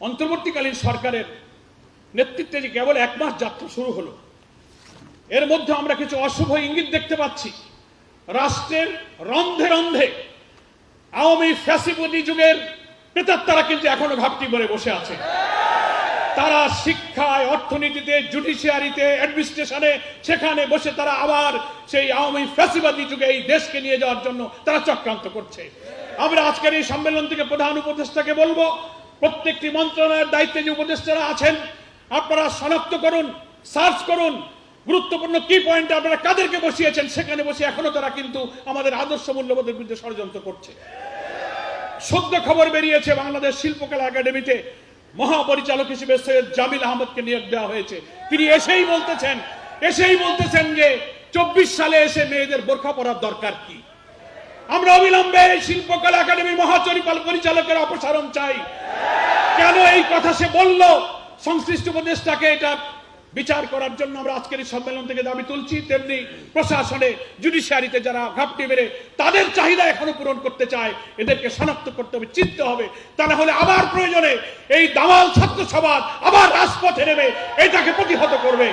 অন্তর্বর্তীকালীন সরকারের নেতৃত্বে যে কেবল এক মাস যাত্রা শুরু হলো, এর মধ্যে আমরা কিছু অশুভ ইঙ্গিত দেখতে পাচ্ছি। রাষ্ট্রের রন্ধে রন্ধে আওয়ামী ফ্যাসিপতি যুগের তারা কিন্তু এখনও ঘাপটি করে বসে আছে। তারা শিক্ষায়, অর্থনীতিতে, জুডিশিয়ারিতে, অ্যাডমিনিস্ট্রেশনে, সেখানে বসে তারা আবার সেই আওয়ামী ফ্যাসিবাদী যুগে এই দেশকে নিয়ে যাওয়ার জন্য তারা চক্রান্ত করছে। আমরা আজকের এই সম্মেলন থেকে প্রধান উপদেষ্টাকে বলব প্রত্যেকটি মন্ত্রণালয়ের দায়িত্বে যে উপদেষ্টারা আছেন, আপনারা শনাক্ত করুন, সার্চ করুন, গুরুত্বপূর্ণ কি পয়েন্টে আপনারা কাদেরকে বসিয়েছেন, সেখানে বসে এখনও তারা কিন্তু আমাদের আদর্শ মূল্যবোধের বিরুদ্ধে ষড়যন্ত্র করছে। সদ্য খবর বেরিয়েছে বাংলাদেশ শিল্পকলা একাডেমিতে, মহাপরিচালক হিসেবে সৈয়দ জামিল আহমদকে নিয়োগ দেওয়া হয়েছে। তিনি এসেই বলতেছেন এসেই বলতেছেন যে চব্বিশ সালে এসে মেয়েদের বোরখা পরার দরকার কি? আমরা অবিলম্বে শিল্পকলা একাডেমির মহাচরিপাল পরিচালকের অপসারণ চাই। কেন এই কথা সে বলল? সংশ্লিষ্ট উপদেষ্টাকে এটা বিচার করার জন্য আমরা আজকের সম্মেলন থেকে দাবি তুলছি। তেমনি প্রশাসনে জুডিশিয়ারিতে যারা ঘাপটি মেরে তাদের চাহিদা এখনও পূরণ করতে চায়, এদেরকে শনাক্ত করতে হবে, চিনতে হবে। তা না হলে আবার প্রয়োজনে এই দামাল ছাত্র সমাজ আবার রাজপথে নেবে এটাকে প্রতিহত করবে।